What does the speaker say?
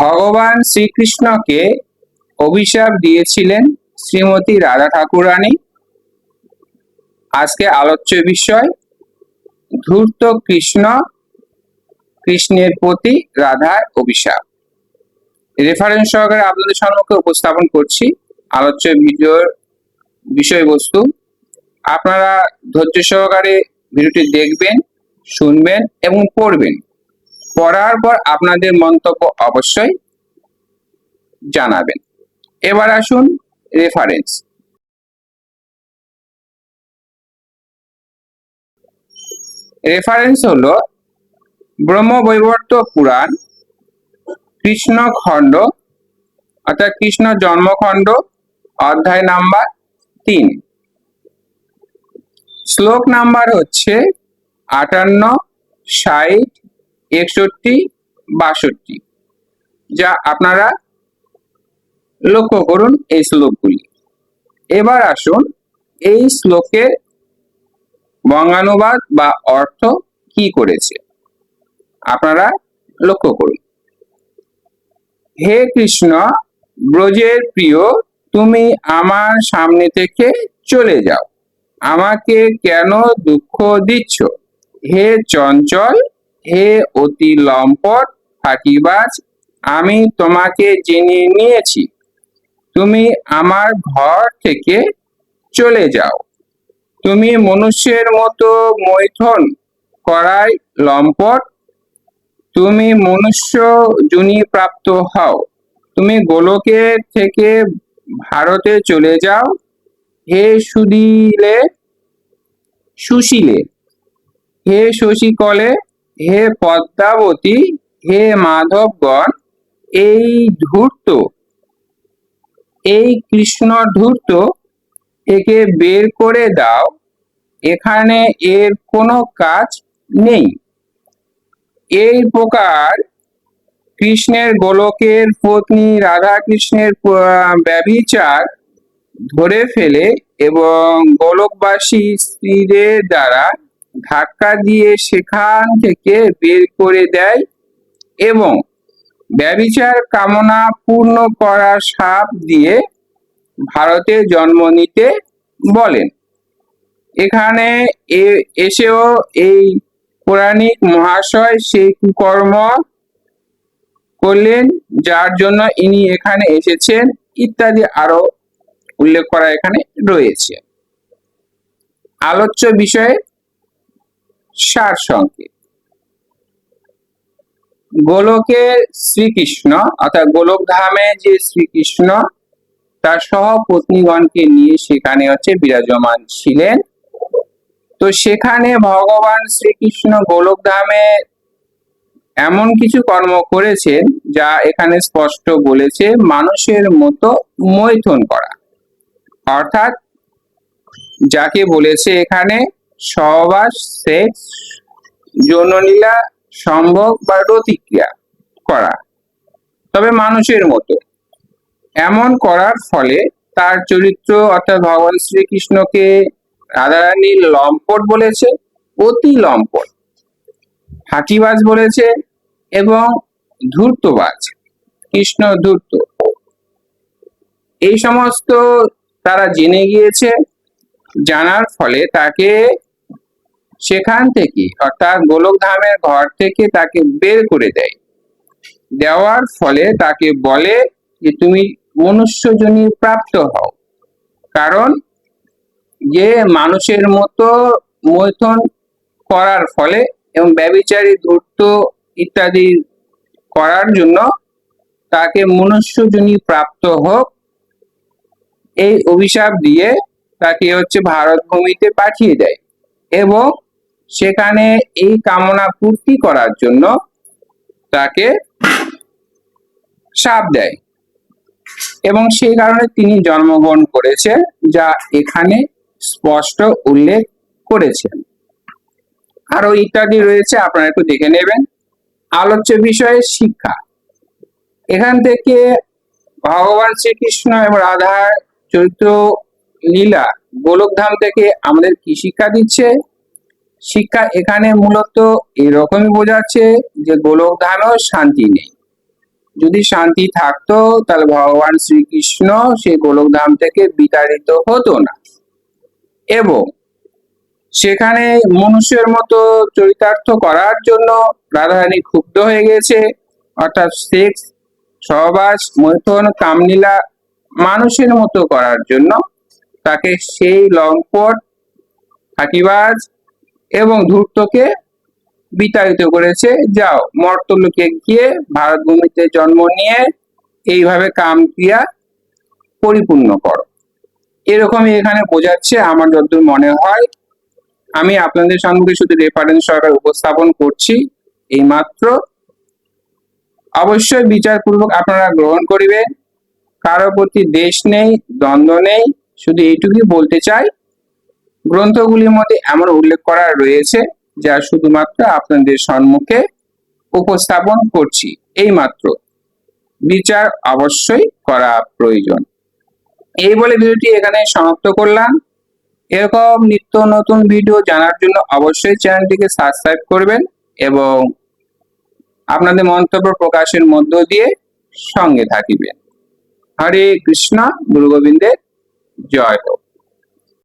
ভগবান শ্রীকৃষ্ণকে অভিশাপ দিয়েছিলেন শ্রীমতী রাধা ঠাকুরানী। আজকে আলোচ্য বিষয়, ধূর্ত কৃষ্ণ, কৃষ্ণের প্রতি রাধার অভিশাপ। রেফারেন্স সহকারে আপনাদের সম্মুখে উপস্থাপন করছি আলোচ্য ভিডিওর বিষয়বস্তু। আপনারা ধৈর্য সহকারে ভিডিওটি দেখবেন, শুনবেন এবং পড়বেন। পড়ার পর আপনাদের মন্তব্য অবশ্যই জানাবেন। এবার আসুন রেফারেন্স রেফারেন্স হলো ব্রহ্মবৈবর্ত পুরাণ কৃষ্ণ খণ্ড অর্থাৎ কৃষ্ণ জন্মখণ্ড, অধ্যায় নাম্বার তিন। শ্লোক নাম্বার হচ্ছে আটান্ন, ষাট একষট্টি, বাষট্টি। যা আপনারা লক্ষ্য করুন এই শ্লোকগুলি। এবার আসুন এই শ্লোকের বঙ্গানুবাদ বা অর্থ কি করেছে? আপনারা লক্ষ্য করুন। হে কৃষ্ণ, ব্রজের প্রিয়, তুমি আমার সামনে থেকে চলে যাও। আমাকে কেন দুঃখ দিচ্ছ? হে চঞ্চল হে অতি লম্পট ফাঁকিবাজ আমি তোমাকে জেনে নিয়েছি। তুমি আমার ঘর থেকে চলে যাও। তুমি মনুষ্যের মতো মৈথন করাই লম্পট। তুমি মনুষ্য জুনি প্রাপ্ত হও। তুমি গোলকের থেকে ভারতে চলে যাও। হে সুদিলে, সুশীলে, হে শশীকলে হে পদ্মাবতী, হে মাধবগণ, এই ধূর্ত, এই কৃষ্ণ ধূর্ত একে বের করে দাও, এখানে এর কোনো কাজ নেই। এই প্রকার কৃষ্ণের গোলকের পত্নী রাধা কৃষ্ণের ব্যবিচার ধরে ফেলে এবং গোলকবাসী স্ত্রীদের দ্বারা ধাক্কা দিয়ে সেখান থেকে বের করে দেয় এবং ব্যবিচার কামনা পূর্ণ করা সাপ দিয়ে ভারতে জন্ম নিতে বলেন। এখানে এসেও এই পৌরাণিক মহাশয় সেই কুকর্ম করলেন, যার জন্য ইনি এখানে এসেছেন ইত্যাদি আরও উল্লেখ করা এখানে রয়েছে। আলোচ্য বিষয়ে সার সংকেত। গোলকের শ্রীকৃষ্ণ, অর্থাৎ গোলক ধামে যে শ্রীকৃষ্ণ, তার সহ পত্নীগণকে নিয়ে সেখানে হচ্ছে বিরাজমান ছিলেন। তো সেখানে ভগবান শ্রীকৃষ্ণ গোলক ধামে এমন কিছু কর্ম করেছেন, যা এখানে স্পষ্ট বলেছে মানুষের মতো মৈথুন করা। অর্থাৎ যাকে বলেছে এখানে সহবাস সেক্স যৌনলীলা সম্ভব বা রতিক্রিয়া করা। তবে মানুষের মতো। এমন করার ফলে তার চরিত্র অর্থাৎ ভগবান শ্রীকৃষ্ণকে রাধারানী লম্পট বলেছে, অতি লম্পট। ফাঁকিবাজ বলেছে এবং ধূর্তবাজ। কৃষ্ণ ধূর্ত। এই সমস্ত তারা জেনে গিয়েছে, জানার ফলে তাকে সেখান থেকে, অর্থাৎ গোলকধামের ঘর থেকে তাকে বের করে দেয়। দেওয়ার ফলে তাকে বলে যে, তুমি মনুষ্যজনী প্রাপ্ত হও। কারণ যে মানুষের মতো মৈথন করার ফলে এবং ব্যবিচারী ধূর্ত ইত্যাদি করার জন্য তাকে মনুষ্যজনী প্রাপ্ত হোক, এই অভিশাপ দিয়ে তাকে হচ্ছে ভারত ভূমিতে পাঠিয়ে দেয়। এবং সেখানে এই কামনা পূর্তি করার জন্য তাকে সাপ দেয়। এবং সেই কারণে তিনি জন্মগ্রহণ করেছে যা এখানে স্পষ্ট উল্লেখ করেছেন। আরও ইত্যাদি রয়েছে, আপনারা একটু দেখে নেবেন। আলোচ্য বিষয়ে শিক্ষা। এখান থেকে ভগবান শ্রীকৃষ্ণ এবং রাধার চরিত্র লীলা গোলকধাম থেকে আমাদের কি শিক্ষা দিচ্ছে? শিক্ষা এখানে মূলত এরকমই বোঝাচ্ছে যে গোলকধামেও শান্তি নেই। যদি শান্তি থাকতো, তাহলে ভগবান শ্রীকৃষ্ণ সেই গোলকধাম থেকে বিতাড়িত হতো না। এবং সেখানে মনুষ্যের মতো চরিতার্থ করার জন্য রাধারানী ক্ষুব্ধ হয়ে গেছে। অর্থাৎ সেক্স সহবাস, মৈথন, কামলীলা মানুষের মতো করার জন্য তাকে সেই লম্পট ফাঁকিবাজ এবং ধূর্তকে বিতাড়িত করেছে। যাও, মর্তলোকে গিয়ে ভারত ভূমিতে জন্ম নিয়ে এইভাবে কাম ক্রিয়া পরিপূর্ণ করো। এরকমই এখানে বোঝাচ্ছে আমার যতদূর মনে হয়। আমি আপনাদের সম্মুখে শুধু রেফারেন্স সরকার উপস্থাপন করছি, এইমাত্র। অবশ্যই বিচারপূর্বক আপনারা গ্রহণ করিবেন। কারও প্রতি দেশ নেই, দ্বন্দ্ব নেই, শুধু এইটুকুই বলতে চাই। গ্রন্থগুলির মধ্যে এমন উল্লেখ করা রয়েছে যা শুধুমাত্র আপনাদের সম্মুখে উপস্থাপন করছি। এইমাত্র বিচার অবশ্যই করা প্রয়োজন। এই বলে ভিডিওটি এখানে সমাপ্ত করলাম। এরকম নিত্য নতুন ভিডিও জানার জন্য অবশ্যই চ্যানেলটিকে সাবস্ক্রাইব করবেন এবং আপনাদের মন্তব্য প্রকাশের মধ্য দিয়ে সঙ্গে থাকিবেন। হরে কৃষ্ণ গুরু গোবিন্দের জয় হোক।